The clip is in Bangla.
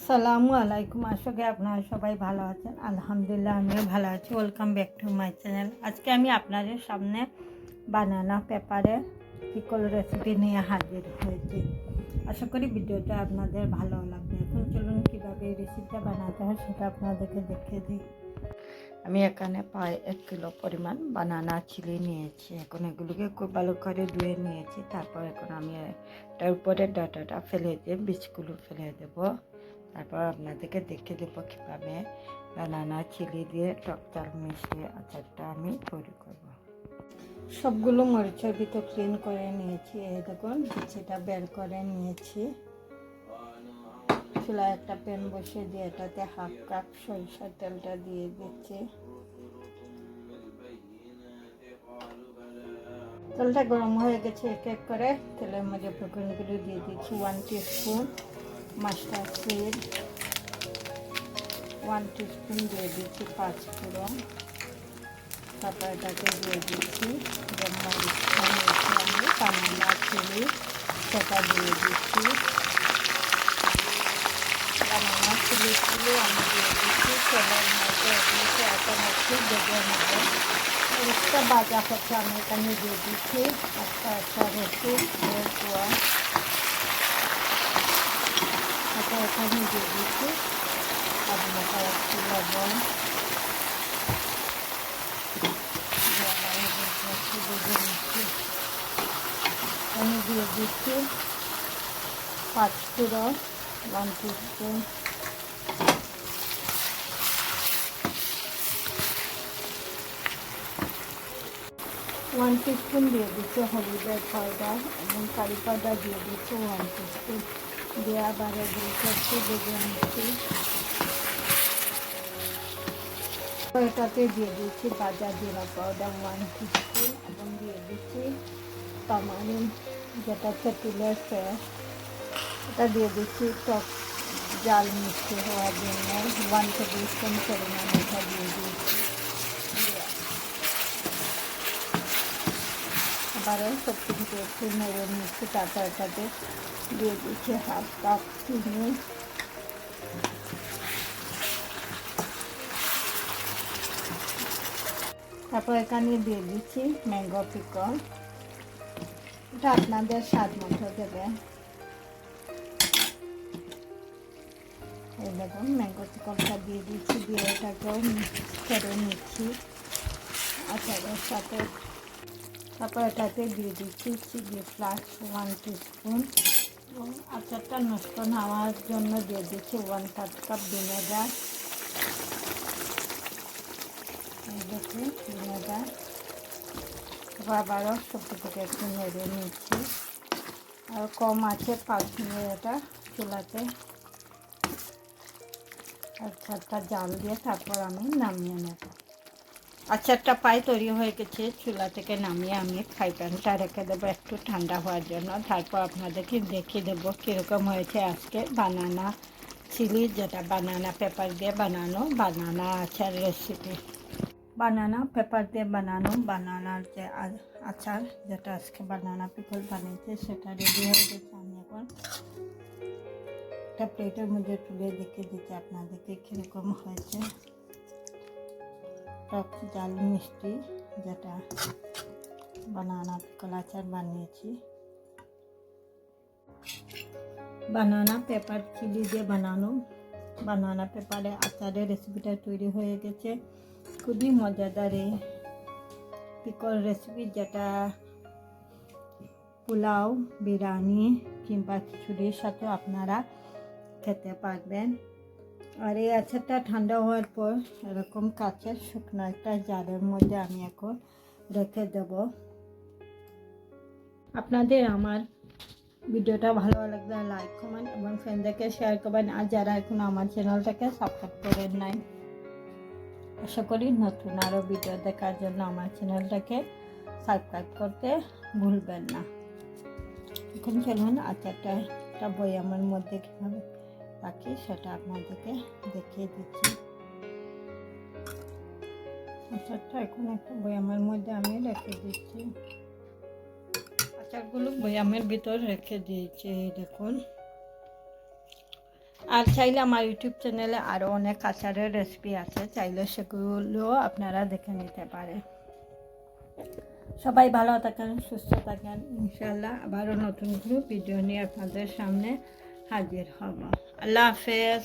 আসসালামু আলাইকুম, আশা করি আপনারা সবাই ভালো আছেন। আলহামদুলিল্লাহ, আমিও ভালো আছি। Welcome back to my channel আজকে আমি আপনাদের সামনে বানানা পেপারে পিকল রেসিপি নিয়ে হাজির হয়েছি। আশা করি ভিডিওটা আপনাদের ভালো লাগবে। এখন চলুন কীভাবে এই রেসিপিটা বানাতে হয় সেটা আপনাদেরকে দেখে দিই। আমি এখানে প্রায় এক কিলো পরিমাণ বানানা চিলি নিয়েছি। এখন এগুলোকে খুব ভালো করে ধুয়ে নিয়েছি। তারপর এখন আমি এটার উপরে ডাটাটা ফেলে দিয়ে বীজগুলো ফেলে দেবো। তারপর আপনাদেরকে দেখে দেবো কীভাবে বানানা চিলি দিয়ে টক চাল মিশিয়ে আচারটা আমি তৈরি করব। সবগুলো মরিচের ভিতর ক্লিন করে নিয়েছি। এই দেখুন সেটা বের করে নিয়েছি। চুলায় একটা প্যান বসিয়ে দিয়ে এটাতে হাফ কাপ সরিষার তেলটা দিয়ে দিচ্ছি। তেলটা গরম হয়ে গেছে, এক এক করে তেলের মধ্যে প্রকরণগুলো দিয়ে দিচ্ছি one spoon mustard seed one spoon দিয়ে দিচ্ছি পাঁচ ফোড়ন। এটাকে দিয়ে দিচ্ছি আমি কামলা চিলি সেটা দিয়ে দিচ্ছি। বানানা চিলিগুলো আমি দিয়ে দিচ্ছি, তেলের মধ্যে এগুলোকে এখন একটু বেজে নেব। মরিচটা বাজা হচ্ছে, আমি এখানে দিয়ে দিচ্ছি। একটা একটা রসুন বের কোয়া এটা এখানে দিয়ে দিচ্ছি আপনাকে একটু লবণ আমি দিয়ে দিচ্ছি পাঁচ kilo one teaspoon one teaspoon দিয়ে দিচ্ছি হলুদের পাউডার এবং কারি পাউডার দিয়ে দিচ্ছি ওয়ান টিস্পুন দিয়ে আবার এগুলোকে একটু নিচ্ছি এটাতে দিয়ে দিচ্ছি বাজার জিরা পাউডার ওয়ান টিস্পুন এবং দিয়ে দিচ্ছি তামারিন যেটা তেঁতুলের ফ্রেশ এটা দিয়ে দিচ্ছি টক জাল মিষ্টি হওয়ার জন্য। ওয়ান টেবিল দিয়ে দিচ্ছি আবারও সব কিছুকে একটু নেড়ে নিচ্ছি, তারপর এটাতে দিয়ে দিচ্ছি হাফ কাপ চিনি। তারপর এখানে দিয়ে দিচ্ছি ম্যাঙ্গো পিকল এটা আপনাদের স্বাদ মতো দেবেন এই দেখুন ম্যাঙ্গো পিকলটা দিয়ে দিচ্ছি, দিয়ে এটাকেও মিক্স করে নিচ্ছি। আচারের সাথে তারপর এটাতে দিয়ে দিচ্ছি চিলি ফ্লাক্স ওয়ান টিস্পুন এবং আচারটা নষ্ট না হওয়ার জন্য দিয়ে দিচ্ছি ওয়ান থার্ড কাপ ভিনেগার দেখুন ভিনেগার আবারও সবজিটাকে একটু নেড়ে নিচ্ছি। আর কম আছে পাঁচ মিনিট এটা চুলাতে। আচারটা জাল দিয়ে তারপর আমি নামিয়ে নেব। আচারটা প্রায় তৈরি হয়ে গেছে, চুলা থেকে নামিয়ে আমি ফ্রাই প্যানটা রেখে দেবো একটু ঠান্ডা হওয়ার জন্য। তারপর আপনাদেরকে দেখিয়ে দেবো কীরকম হয়েছে আজকে বানানা চিলি, যেটা বানানা পেপার দিয়ে বানানো, বানানা আচার রেসিপি বানানা, পেপার দিয়ে বানানো, বানানার যে আচার, যেটা আজকে বানানা পিকল বানিয়েছে, সেটা রেডি হয়ে গেছে। আমি এখন একটা প্লেটের মধ্যে তুলে দেখে দিচ্ছি, আপনাদেরকে কীরকম হয়েছে। টক জাল মিষ্টি যেটা বানানা পিকল আচার বানিয়েছি। বানানা পেপার চিলি দিয়ে বানানো। বানানা পেপারে আচারের রেসিপিটা তৈরি হয়ে গেছে। খুবই মজাদার এই পিকল রেসিপি যেটা পোলাও, বিরিয়ানি কিংবা খিচুড়ির সাথে আপনারা খেতে পারবেন। আর এই আচারটা ঠান্ডা হওয়ার পর এরকম কাঁচের শুকনো একটা জারের মধ্যে আমি এখন রেখে দেব। আপনাদের আমার ভিডিওটা ভালো লাগলে লাইক কমেন্ট এবং ফ্রেন্ডদেরকে শেয়ার করবেন। আর যারা এখন আমার চ্যানেলটাকে সাবস্ক্রাইব করেন নাই, আশা করি নতুন আরও ভিডিও দেখার জন্য আমার চ্যানেলটাকে সাবস্ক্রাইব করতে ভুলবেন না। এখন চলুন আচারটা, একটা বই আমার মধ্যে কীভাবে রাখি সেটা আপনাদেরকে দেখিয়ে দিচ্ছি। আচারটা এখন একটা বয়ামের মধ্যে আমি রেখে দিচ্ছি। আচারগুলো বয়ামের ভিতর রেখে দিয়েছি দেখুন। আর চাইলে আমার ইউটিউব চ্যানেলে আরও অনেক আচারের রেসিপি আছে, চাইলে সেগুলো আপনারা দেখে নিতে পারেন সবাই ভালো থাকেন, সুস্থ থাকেন। ইনশাল্লাহ আবারও নতুন কোনো ভিডিও নিয়ে আপনাদের সামনে হাজির হব। আল্লাহ হাফেজ।